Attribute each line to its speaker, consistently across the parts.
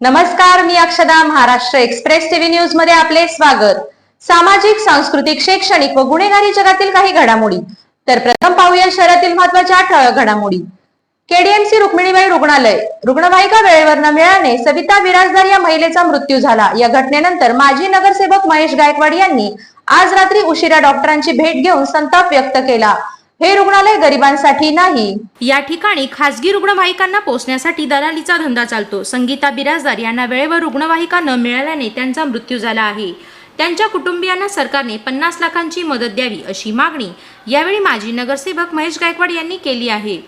Speaker 1: नमस्कार मी अक्षदा Maharashtra express TV न्यूजमध्ये आपले स्वागत. सामाजिक सांस्कृतिक शैक्षणिक व गुन्हेगारी जगातील काही घडामोडी. तर प्रथम पाहूया शहरातील महत्त्वाच्या ठळक घडामोडी. केडीएमसी रुक्मिणीबाई रुग्णालय. रुग्णवाहिका वेळेवर न मिळाल्याने सविता बिराजदार या महिलेचा मृत्यू झाला. या घटनेनंतर माजी नगरसेवक महेश गायकवाड यांनी आज रात्री उशिरा डॉक्टरांची भेट घेऊन संताप व्यक्त केला. हे रुग्णालय गरिबांसाठी नाही.
Speaker 2: या ठिकाणी खासगी रुग्णवाहिकांना पोहोचण्यासाठी दलालीचा धंदा चालतो. संगीता बिराजदार यांना वेळेवर रुग्णवाहिका न मिळाल्याने त्यांचा मृत्यू झाला आहे. त्यांच्या कुटुंबियांना सरकारने पन्नास लाखांची मदत द्यावी अशी मागणी यावेळी माजी नगरसेवक महेश गायकवाड यांनी केली आहे.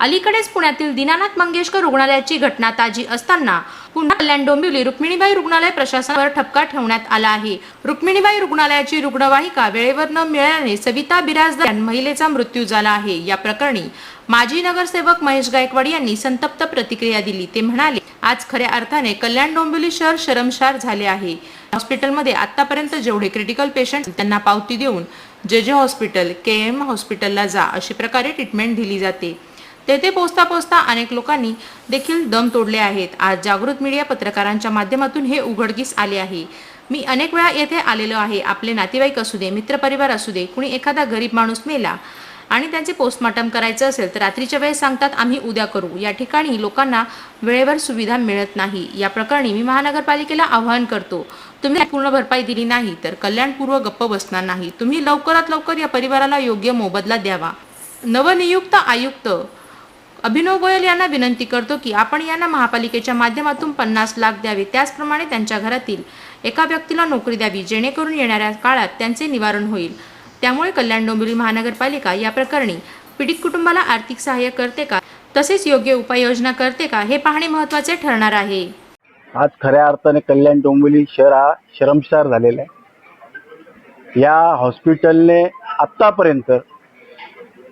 Speaker 2: अलीकडेच पुण्यातील दीनानाथ मंगेशकर रुग्णालयाची घटना ताजी असताना पुन्हा कल्याण डोंबिवली रुक्मिणीबाई रुग्णालय प्रशासनावर ठपका ठेवण्यात आला आहे. रुक्मिणीबाई रुग्णालयाची रुग्णवाहिका वेळेवर न मिळाल्याने सविता बिराजदार महिलेचा मृत्यू झाला आहे. या प्रकरणी माजी नगरसेवक महेश गायकवाड यांनी संतप्त प्रतिक्रिया दिली. ते म्हणाले आज खऱ्या अर्थाने कल्याण डोंबिवली शहर शरमशार झाले आहे. हॉस्पिटलमध्ये आतापर्यंत जेवढे क्रिटिकल पेशंट त्यांना पावती देऊन जे जे हॉस्पिटल के एम हॉस्पिटलला जा अशी प्रकारे ट्रीटमेंट दिली जाते. तेथे पोचता पोचता अनेक लोकांनी देखील दम तोडले आहेत. आज जागृत मीडिया पत्रकारांच्या माध्यमातून हे उघडकीस आले आहे. मी अनेक वेळा येथे आलेलो आहे. आपले नातेवाईक असू दे मित्रपरिवार असू दे कुणी एखादा गरीब माणूस मेला आणि त्यांचे पोस्टमॉर्टम करायचं असेल तर रात्रीच्या वेळेस सांगतात आम्ही उद्या करू. या ठिकाणी लोकांना वेळेवर सुविधा मिळत नाही. या प्रकरणी मी महानगरपालिकेला आवाहन करतो तुम्ही पूर्ण भरपाई दिली नाही तर कल्याणपूर्व गप्प बसणार नाही. तुम्ही लवकरात लवकर या परिवाराला योग्य मोबदला द्यावा. नवनियुक्त आयुक्त अभिनव गोयल यांना विनंती करतो की आपण यांना महापालिकेच्या माध्यमातून पन्नास लाख द्यावे. त्याचप्रमाणे त्यांच्या घरातील एका व्यक्तीला नोकरी द्यावी जेणेकरून येणाऱ्या काळात त्यांचे निवारण होईल. त्यामुळे कल्याण डोंबिवली महानगरपालिका या प्रकरणी पीडित कुटुंबाला आर्थिक सहाय्य करते का? तसेच योग्य उपाययोजना करते का? हे पाहणे महत्त्वाचे ठरणार आहे.
Speaker 3: आज खऱ्या अर्थाने कल्याण डोंबिवली शहर हा शरमशार झालेला आहे. या हॉस्पिटलने आत्तापर्यंत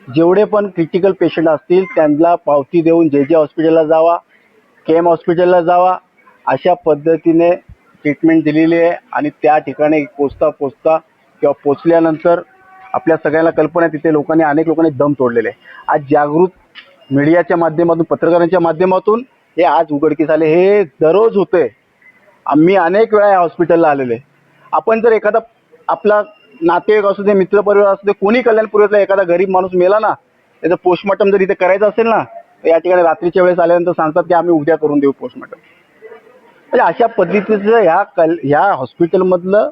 Speaker 3: जेवढे पण क्रिटिकल पेशंट असतील त्यांना पावती देऊन जे जे हॉस्पिटलला जावा के एम हॉस्पिटलला जावा अशा पद्धतीने ट्रीटमेंट दिलेली आहे. आणि त्या ठिकाणी पोचता पोचता किंवा पोचल्यानंतर आपल्या सगळ्यांना कल्पना आहे तिथे लोकांनी अनेक लोकांनी दम तोडलेले आहे. आज जागृत मीडियाच्या माध्यमातून पत्रकारांच्या माध्यमातून हे आज उघडकीस आले. हे दररोज होते आम्ही अनेक वेळा या हॉस्पिटलला आलेले आपण जर एखादा आपला नातेवाईक असू दे मित्रपरिवार असू दे कोणी कल्याणपूर्वेतला एखादा गरीब माणूस मेला ना त्याचं पोस्टमार्टम जर इथे करायचं असेल ना तर या ठिकाणी रात्रीच्या वेळेस आल्यानंतर सांगतात की आम्ही उद्या करून देऊ पोस्टमार्टम म्हणजे अशा पद्धतीचं ह्या कल ह्या हॉस्पिटलमधलं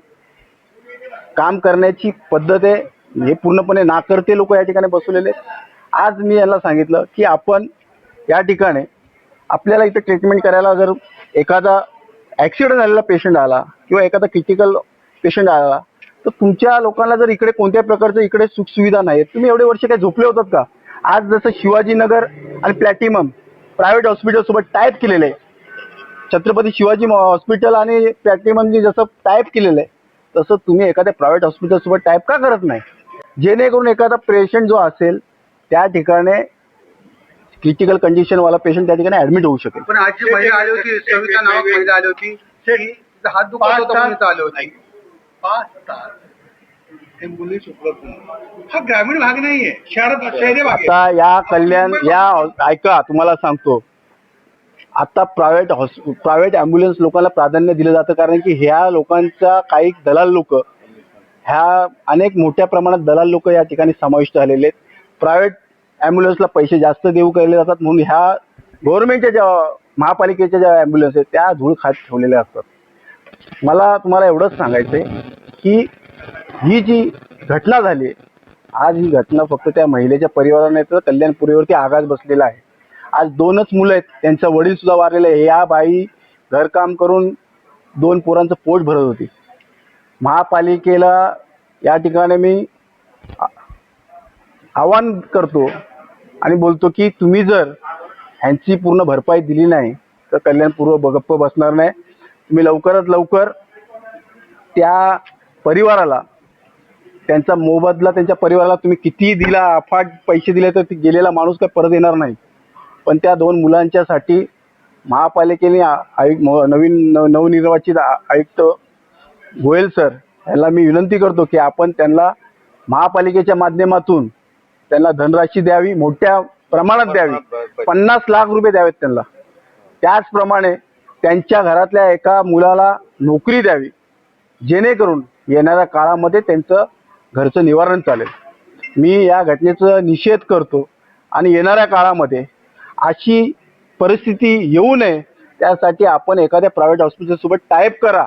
Speaker 3: काम करण्याची पद्धत आहे. हे पूर्णपणे नाकर्ते लोक या ठिकाणी बसवलेले आज मी यांना सांगितलं की आपण या ठिकाणी आपल्याला इथे ट्रीटमेंट करायला जर एखादा ॲक्सिडेंट झालेला पेशंट आला किंवा एखादा क्रिटिकल पेशंट आला तर तुमच्या लोकांना जर इकडे कोणत्याही प्रकारचं इकडे सुखसुविधा नाही तुम्ही एवढे वर्ष काय झोपले होतात का? आज जसं शिवाजीनगर आणि प्लॅटिनम प्रायव्हेट हॉस्पिटलसोबत टाईप केलेलं आहे. छत्रपती शिवाजी हॉस्पिटल आणि प्लॅटिनमनी जसं टाईप केलेलं आहे तसं तुम्ही एखाद्या प्रायव्हेट हॉस्पिटलसोबत टाईप का करत नाही? जेणेकरून एखादा पेशंट जो असेल त्या ठिकाणी क्रिटिकल कंडिशनवाला पेशंट त्या ठिकाणी ऍडमिट होऊ शकेल.
Speaker 4: पण आज जी महिला आली होती सविता नावाक महिला आली होती हात दुखत होता आली होती.
Speaker 5: पाच तास उपलब्ध हा ग्रामीण भाग नाहीये. शहरात शहरी भाग आहे.
Speaker 3: आता या कल्याण या ऐका तुम्हाला सांगतो. आता प्रायव्हेट हॉस् प्रायव्हेट ॲम्ब्युलन्स लोकांना प्राधान्य दिलं जातं कारण की ह्या लोकांचा काही दलाल लोक ह्या अनेक मोठ्या प्रमाणात दलाल लोक या ठिकाणी समाविष्ट झालेले आहेत. प्रायव्हेट अँब्युलन्सला पैसे जास्त देऊ केले जातात म्हणून ह्या गव्हर्नमेंटच्या ज्या महापालिकेच्या ज्या अँब्युलन्स आहेत त्या धूळ खात ठेवलेल्या असतात. मला तुम्हाला एवढंच सांगायचं आहे की ही जी घटना झाली आज ही घटना फक्त त्या महिलेच्या परिवाराने तर कल्याणपुरीवरती आघात बसलेला आहे. आज दोनच मुलं आहेत त्यांचा वडील सुद्धा वारलेले आहे. या बाई घरकाम करून दोन पोरांचं पोट भरत होती. महापालिकेला या ठिकाणी मी आवाहन करतो आणि बोलतो की तुम्ही जर ह्यांची पूर्ण भरपाई दिली नाही तर कल्याणपूर्व गप्प बसणार नाही. तुम्ही लवकरात लवकर त्या परिवाराला त्यांचा मोबदला त्यांच्या परिवाराला तुम्ही कितीही दिला अफाट पैसे दिले तर ती गेलेला माणूस काय परत येणार नाही. पण त्या दोन मुलांच्यासाठी महापालिकेने आ- आयु म- नवीन नवनिर्वाचित आयुक्त गोयल सर यांना मी विनंती करतो की आपण त्यांना महापालिकेच्या माध्यमातून त्यांना धनराशी द्यावी मोठ्या प्रमाणात द्यावी. पन्नास लाख रुपये द्यावेत त्यांना. त्याचप्रमाणे त्यांच्या घरातल्या एका मुलाला नोकरी द्यावी जेणेकरून येणाऱ्या काळामध्ये त्यांचं घरचं निवारण चालेल. मी या घटनेचा निषेध करतो आणि येणाऱ्या काळामध्ये अशी परिस्थिती येऊ नये त्यासाठी आपण एखाद्या प्रायव्हेट हॉस्पिटलसोबत टाईप करा.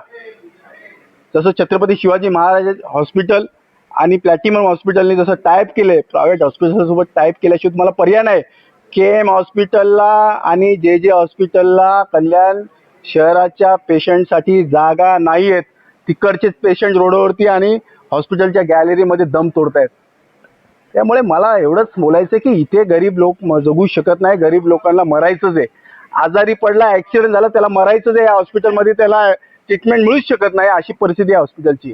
Speaker 3: जसं छत्रपती शिवाजी महाराज हॉस्पिटल आणि प्लॅटिनम हॉस्पिटलने जसं टाईप केले प्रायव्हेट हॉस्पिटलसोबत टाईप केल्याशिवाय तुम्हाला पर्याय नाही. के एम हॉस्पिटलला आणि जे जे हॉस्पिटलला कल्याण शहराच्या पेशंटसाठी जागा नाही आहेत तिकडचेच पेशंट रोडवरती आणि हॉस्पिटलच्या गॅलरीमध्ये दम तोडतायत. त्यामुळे मला एवढंच बोलायचं की इथे गरीब लोक जगू शकत नाही गरीब लोकांना मरायचंच आहे. आजारी पडला ऍक्सिडेंट झाला त्याला मरायचंच आहे या हॉस्पिटलमध्ये त्याला ट्रीटमेंट मिळूच शकत नाही अशी परिस्थिती आहे हॉस्पिटलची